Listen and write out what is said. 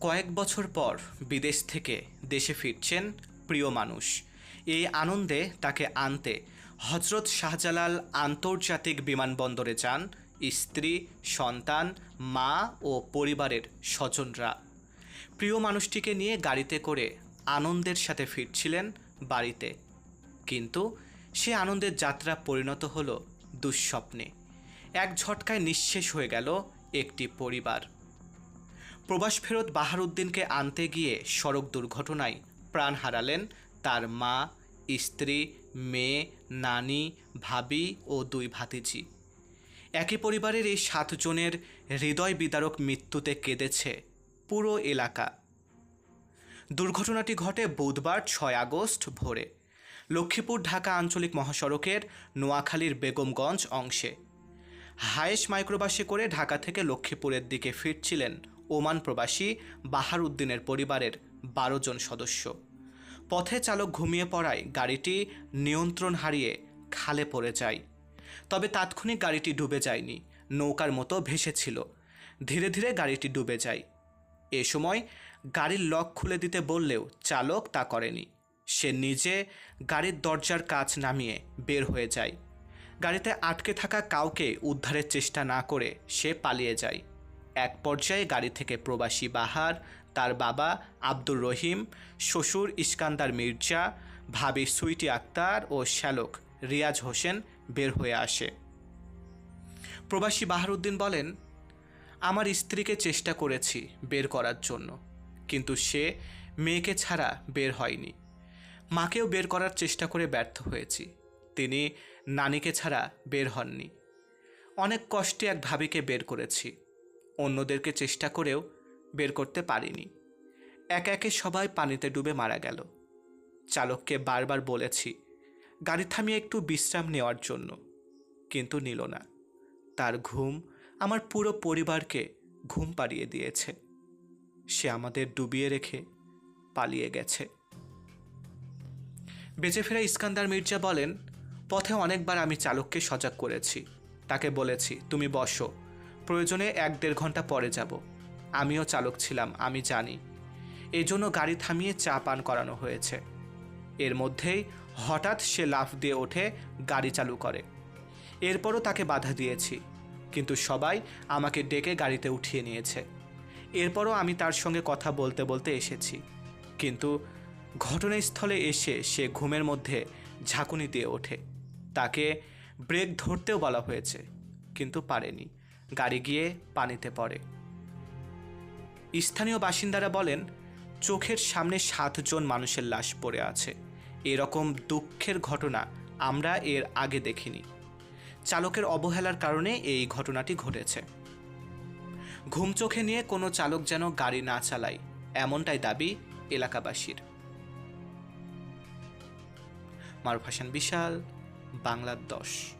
কয়েক বছর পর বিদেশ থেকে দেশে ফিরছেন প্রিয় মানুষ। এই আনন্দে তাকে আনতে হজরত শাহজালাল আন্তর্জাতিক বিমানবন্দরে যান স্ত্রী, সন্তান, মা ও পরিবারের স্বজনরা। প্রিয় মানুষটিকে নিয়ে গাড়িতে করে আনন্দের সাথে ফিরছিলেন বাড়িতে। কিন্তু সে আনন্দের যাত্রা পরিণত হলো দুঃস্বপ্নে। এক ঝটকায় নিঃশেষ হয়ে গেল একটি পরিবার। প্রবাস ফেরত বাহারুদ্দিনকে আনতে গিয়ে সড়ক দুর্ঘটনায় প্রাণ হারালেন তার মা, স্ত্রী, মেয়ে, নানি, ভাবি ও দুই ভাতিজি। একই পরিবারের এই সাতজনের হৃদয় বিদারক মৃত্যুতে কেঁদেছে পুরো এলাকা। দুর্ঘটনাটি ঘটে বুধবার ছয় আগস্ট ভোরে লক্ষ্মীপুর ঢাকা আঞ্চলিক মহাসড়কের নোয়াখালীর বেগমগঞ্জ অংশে। হায়েস মাইক্রোবাসে করে ঢাকা থেকে লক্ষ্মীপুরের দিকে ফিরছিলেন ওমান প্রবাসী বাহার উদ্দিনের পরিবারের বারো জন সদস্য। পথে চালক ঘুমিয়ে পড়ায় গাড়িটি নিয়ন্ত্রণ হারিয়ে খালে পড়ে যায়। তবে তাৎক্ষণিক গাড়িটি ডুবে যায়নি, নৌকার মতো ভেসেছিল। ধীরে ধীরে গাড়িটি ডুবে যায়। এ সময় গাড়ির লক খুলে দিতে বললেও চালক তা করেনি। সে নিজে গাড়ির দরজার কাজ নামিয়ে বের হয়ে যায়। গাড়িতে আটকে থাকা কাউকে উদ্ধারের চেষ্টা না করে সে পালিয়ে যায়। এক পর্যায়ে গাড়ি থেকে প্রবাসী বাহার, তার বাবা আব্দুর রহিম, শ্বশুর ইস্কান্দার মির্জা, ভাবি সুইটি আক্তার ও শ্যালক রিয়াজ হোসেন বের হয়ে আসে। প্রবাসী বাহারুদ্দিন বলেন, আমার স্ত্রীকে চেষ্টা করেছি বের করার জন্য, কিন্তু সে মেয়েকে ছাড়া বের হয়নি। মাকেও বের করার চেষ্টা করে ব্যর্থ হয়েছি। তিনি নানিকে ছাড়া বের হননি। অনেক কষ্টে এক ভাবিকে বের করেছি। অন্যদেরকে চেষ্টা করেও বের করতে পারিনি। একে একে সবাই পানিতে ডুবে মারা গেল। চালককে বারবার বলেছি, গাড়ি থামিয়ে একটু বিশ্রাম নেওয়ার জন্য, কিন্তু নিল না। তার ঘুম আমার পুরো পরিবারকে ঘুম পাড়িয়ে দিয়েছে। সে আমাদের ডুবিয়ে রেখে পালিয়ে গেছে। বেঁচে ফেরা ইস্কান্দার মির্জা বলেন, পথে অনেকবার আমি চালককে সজাগ করেছি। তাকে বলেছি, তুমি বসো প্রয়োজনে এক দেড় ঘণ্টা পরে যাব। আমিও চালক ছিলাম, আমি জানি। এজন্য গাড়ি থামিয়ে চা পান করানো হয়েছে। এর মধ্যেই হঠাৎ সে লাফ দিয়ে ওঠে, গাড়ি চালু করে। এরপরও তাকে বাধা দিয়েছি, কিন্তু সবাই আমাকে ডেকে গাড়িতে উঠিয়ে নিয়েছে। এরপরও আমি তার সঙ্গে কথা বলতে বলতে এসেছি। কিন্তু ঘটনাস্থলে এসে সে ঘুমের মধ্যে ঝাঁকুনি দিয়ে ওঠে। তাকে ব্রেক ধরতেও বলা হয়েছে, কিন্তু পারেনি। গাড়ি গিয়ে পানিতে পড়ে। স্থানীয় বাসিন্দারা বলেন, চোখের সামনে সাতজন মানুষের লাশ পড়ে আছে। এরকম দুঃখের ঘটনা আমরা এর আগে দেখিনি। চালকের অবহেলার কারণে এই ঘটনাটি ঘটেছে। ঘুম চোখে নিয়ে কোনো চালক যেন গাড়ি না চালায়, এমনটাই দাবি এলাকাবাসীর। মারুফ হাসান, বিশাল বাংলার দশ।